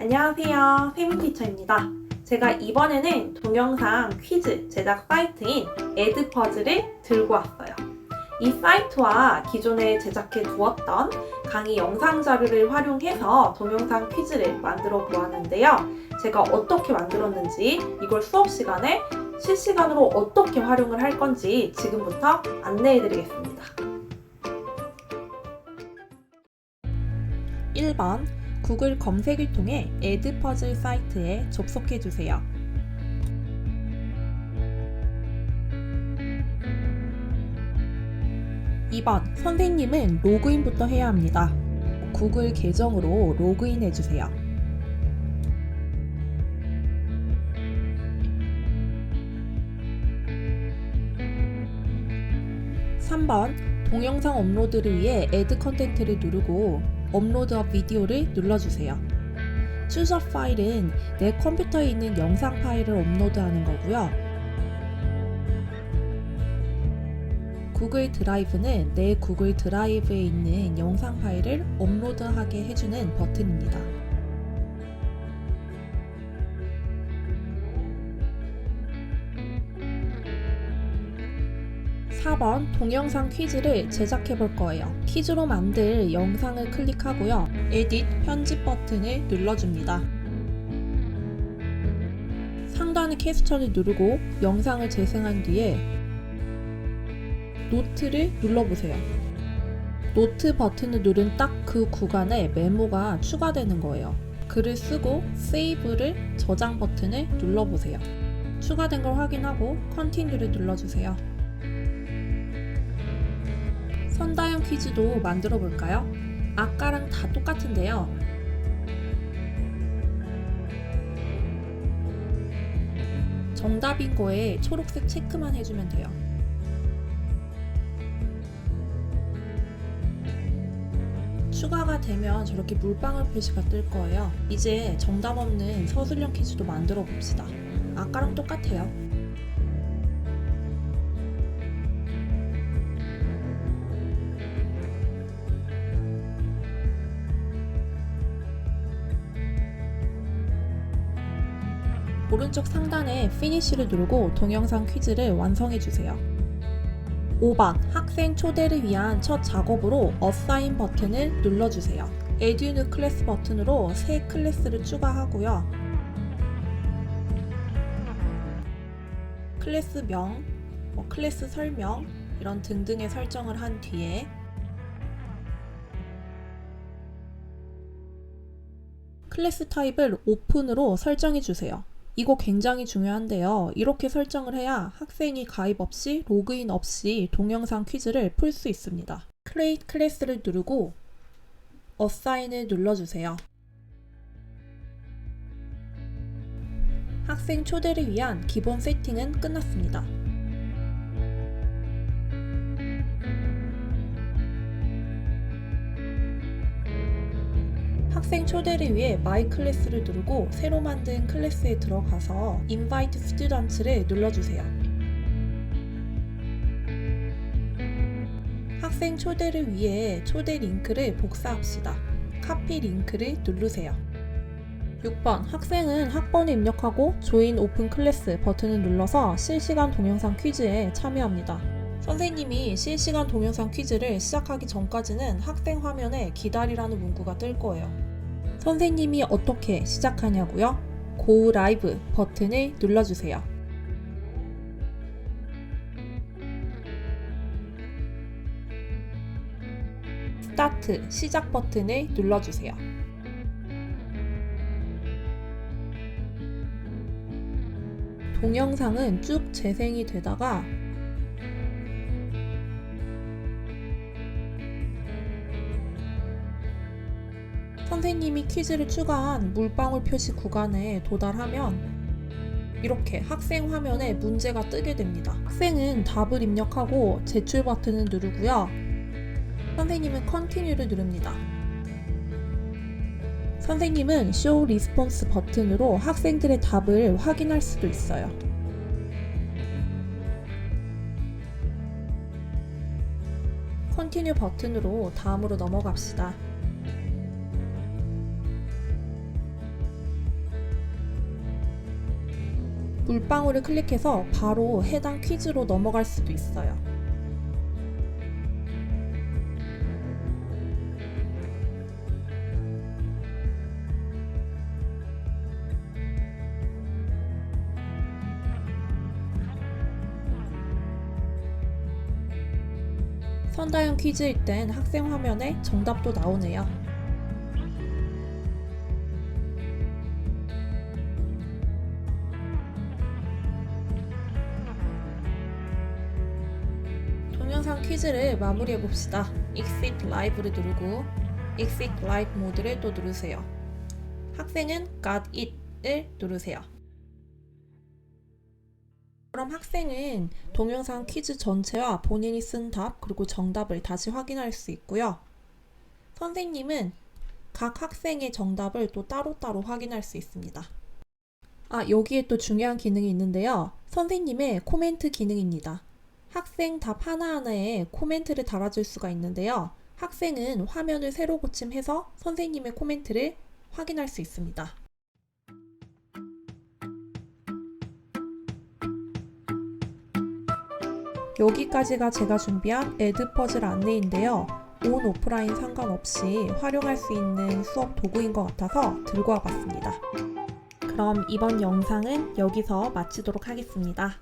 안녕하세요. 세민티처입니다. 제가 이번에는 동영상 퀴즈 제작 사이트인 에드퍼즐을 들고 왔어요. 이 사이트와 기존에 제작해 두었던 강의 영상 자료를 활용해서 동영상 퀴즈를 만들어 보았는데요. 제가 어떻게 만들었는지 이걸 수업 시간에 실시간으로 어떻게 활용을 할 건지 지금부터 안내해 드리겠습니다. 1번 구글 검색을 통해 에드퍼즐 사이트에 접속해 주세요. 2번 선생님은 로그인부터 해야 합니다. 구글 계정으로 로그인 해 주세요. 3번 동영상 업로드를 위해 애드 컨텐트를 누르고 업로드 업 비디오를 눌러주세요. 추저 파일은 내 컴퓨터에 있는 영상 파일을 업로드하는 거고요. 구글 드라이브는 내 구글 드라이브에 있는 영상 파일을 업로드하게 해주는 버튼입니다. 4번 동영상 퀴즈를 제작해 볼 거예요. 퀴즈로 만들 영상을 클릭하고요. 에딧 편집 버튼을 눌러줍니다. 상단의 캡처를 누르고 영상을 재생한 뒤에 노트를 눌러보세요. 노트 버튼을 누른 딱 그 구간에 메모가 추가되는 거예요. 글을 쓰고 세이브를 저장 버튼을 눌러보세요. 추가된 걸 확인하고 컨티뉴를 눌러주세요. 선다형 퀴즈도 만들어 볼까요? 아까랑 다 똑같은데요. 정답인 거에 초록색 체크만 해주면 돼요. 추가가 되면 저렇게 물방울 표시가 뜰 거예요. 이제 정답 없는 서술형 퀴즈도 만들어 봅시다. 아까랑 똑같아요. 오른쪽 상단에 피니쉬를 누르고 동영상 퀴즈를 완성해 주세요. 5번 학생 초대를 위한 첫 작업으로 어사인 버튼을 눌러주세요. 에듀느 클래스 버튼으로 새 클래스를 추가하고요. 클래스명, 뭐 클래스 설명 이런 등등의 설정을 한 뒤에 클래스 타입을 오픈으로 설정해 주세요. 이거 굉장히 중요한데요. 이렇게 설정을 해야 학생이 가입 없이 로그인 없이 동영상 퀴즈를 풀 수 있습니다. Create 클래스를 누르고 Assign을 눌러주세요. 학생 초대를 위한 기본 세팅은 끝났습니다. 학생 초대를 위해 마이 클래스를 누르고 새로 만든 클래스에 들어가서 Invite Students를 눌러주세요. 학생 초대를 위해 초대 링크를 복사합시다. 카피 링크를 누르세요. 6번 학생은 학번을 입력하고 조인 오픈 클래스 버튼을 눌러서 실시간 동영상 퀴즈에 참여합니다. 선생님이 실시간 동영상 퀴즈를 시작하기 전까지는 학생 화면에 기다리라는 문구가 뜰 거예요. 선생님이 어떻게 시작하냐고요? Go Live 버튼을 눌러주세요. 스타트 시작 버튼을 눌러주세요. 동영상은 쭉 재생이 되다가 선생님이 퀴즈를 추가한 물방울 표시 구간에 도달하면 이렇게 학생 화면에 문제가 뜨게 됩니다. 학생은 답을 입력하고 제출 버튼을 누르고요. 선생님은 컨티뉴를 누릅니다. 선생님은 Show Response 버튼으로 학생들의 답을 확인할 수도 있어요. 컨티뉴 버튼으로 다음으로 넘어갑시다. 물방울을 클릭해서 바로 해당 퀴즈로 넘어갈 수도 있어요. 선다형 퀴즈일 땐 학생 화면에 정답도 나오네요. 영상 퀴즈를 마무리해 봅시다. Exit Live를 누르고 Exit Live 모드를 또 누르세요. 학생은 Got It을 누르세요. 그럼 학생은 동영상 퀴즈 전체와 본인이 쓴 답 그리고 정답을 다시 확인할 수 있고요. 선생님은 각 학생의 정답을 또 따로따로 확인할 수 있습니다. 아, 여기에 또 중요한 기능이 있는데요. 선생님의 코멘트 기능입니다. 학생 답 하나하나에 코멘트를 달아줄 수가 있는데요. 학생은 화면을 새로 고침해서 선생님의 코멘트를 확인할 수 있습니다. 여기까지가 제가 준비한 에드퍼즐 안내인데요. 온 오프라인 상관없이 활용할 수 있는 수업 도구인 것 같아서 들고 와봤습니다. 그럼 이번 영상은 여기서 마치도록 하겠습니다.